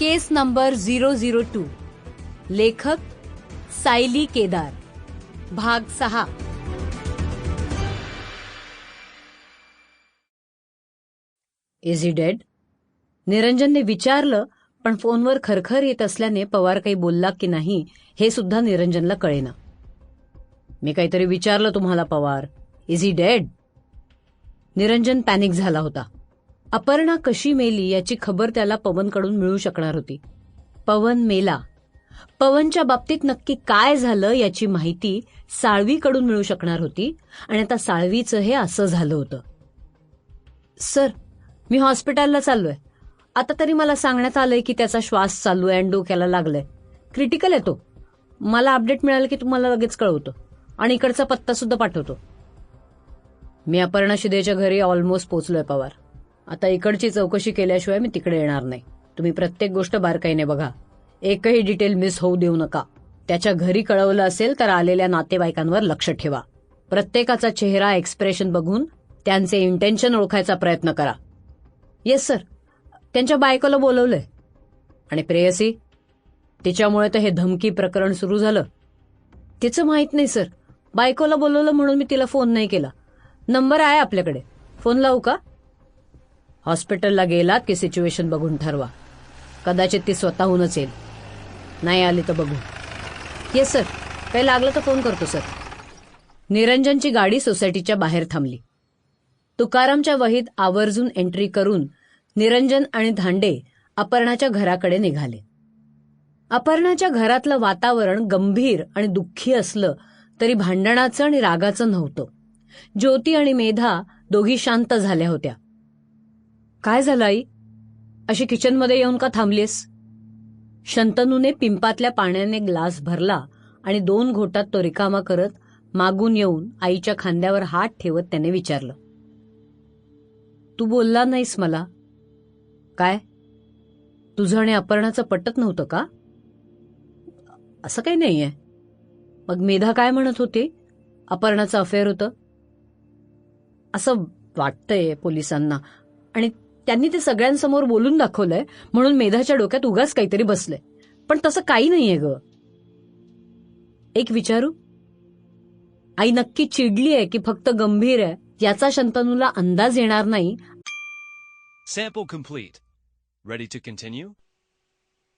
Case number zero zero two. लेखक सायली केदार. भाग सहा. इज ही डेड निरंजनने विचारलं पण फोनवर खरखर येत असल्याने पवार काही बोलला की नाही हे सुद्धा निरंजनला कळेना. मी काहीतरी विचारलं तुम्हाला Pawar. Is he dead Niranjan panic झाला होता. अपर्णा कशी मेली याची खबर त्याला पवनकडून मिळू शकणार होती. पवन मेला. पवनच्या बाबतीत नक्की काय झालं याची माहिती साळवीकडून मिळू शकणार होती आणि आता साळवीचं हे असं झालं होतं. सर मी हॉस्पिटलला चाललोय. आता तरी मला सांगण्यात आलंय की त्याचा श्वास चालू आहे आणि डोक्याला लागलाय. क्रिटिकल आहे तो. मला अपडेट मिळालं की तुम्हाला लगेच कळवतो. आणि इकडचा पत्ता सुद्धा पाठवतो. मी अपर्णा शिदेच्या घरी ऑलमोस्ट पोचलोय पवार. आता इकडची चौकशी केल्याशिवाय मी तिकडे येणार नाही. तुम्ही प्रत्येक गोष्ट बारकाईने बघा. एकही डिटेल मिस होऊ देऊ नका. त्याच्या घरी कळवलं असेल तर आलेल्या नातेवाईकांवर लक्ष ठेवा. प्रत्येकाचा चेहरा एक्सप्रेशन बघून त्यांचे इंटेन्शन ओळखायचा प्रयत्न करा. येस सर त्यांच्या बायकोला बोलवलंय. आणि प्रेयसी तिच्यामुळे तर हे धमकी प्रकरण सुरू झालं. तिचं माहीत नाही सर बायकोला बोलवलं म्हणून मी तिला फोन नाही केला. नंबर आहे आपल्याकडे. फोन लावू का? हॉस्पिटलला गेलात की सिच्युएशन बघून ठरवा. कदाचित ती स्वतःहूनच येईल. नाही आली तर बघू. येस सर काही लागलं तर फोन करतो सर निरंजनची गाडी सोसायटीच्या बाहेर थांबली. तुकारामच्या वहीत आवर्जून एंट्री करून निरंजन आणि धांडे अपर्णाच्या घराकडे निघाले. अपर्णाच्या घरातलं वातावरण गंभीर आणि दुःखी असलं तरी भांडणाचं आणि रागाचं नव्हतं. ज्योती आणि मेधा दोघी शांत झाल्या होत्या. काय झालं आई? अशी किचनमध्ये येऊन का थांबलीस शंतनूने पिंपातल्या पाण्याने ग्लास भरला आणि दोन घोटात तो रिकामा करत मागून येऊन आईच्या खांद्यावर हात ठेवत त्याने विचारलं. तू बोलला नाहीस मला. काय? तुझं आणि अपर्णाचं पटत नव्हतं का? असं काही नाहीये. मग मेधा काय म्हणत होती? अपर्णाचं अफेअर होतं? असं वाटतंय पोलिसांना आणि त्यांनी ते सगळ्यांसमोर बोलून दाखवलंय म्हणून मेधाच्या डोक्यात उगाच काहीतरी बसलंय. पण तसं काही नाहीये ग. एक विचारू? आई नक्की चिडली आहे की फक्त गंभीर आहे? याचा शंतनूला अंदाज येणार नाही. Sample complete. Ready to continue?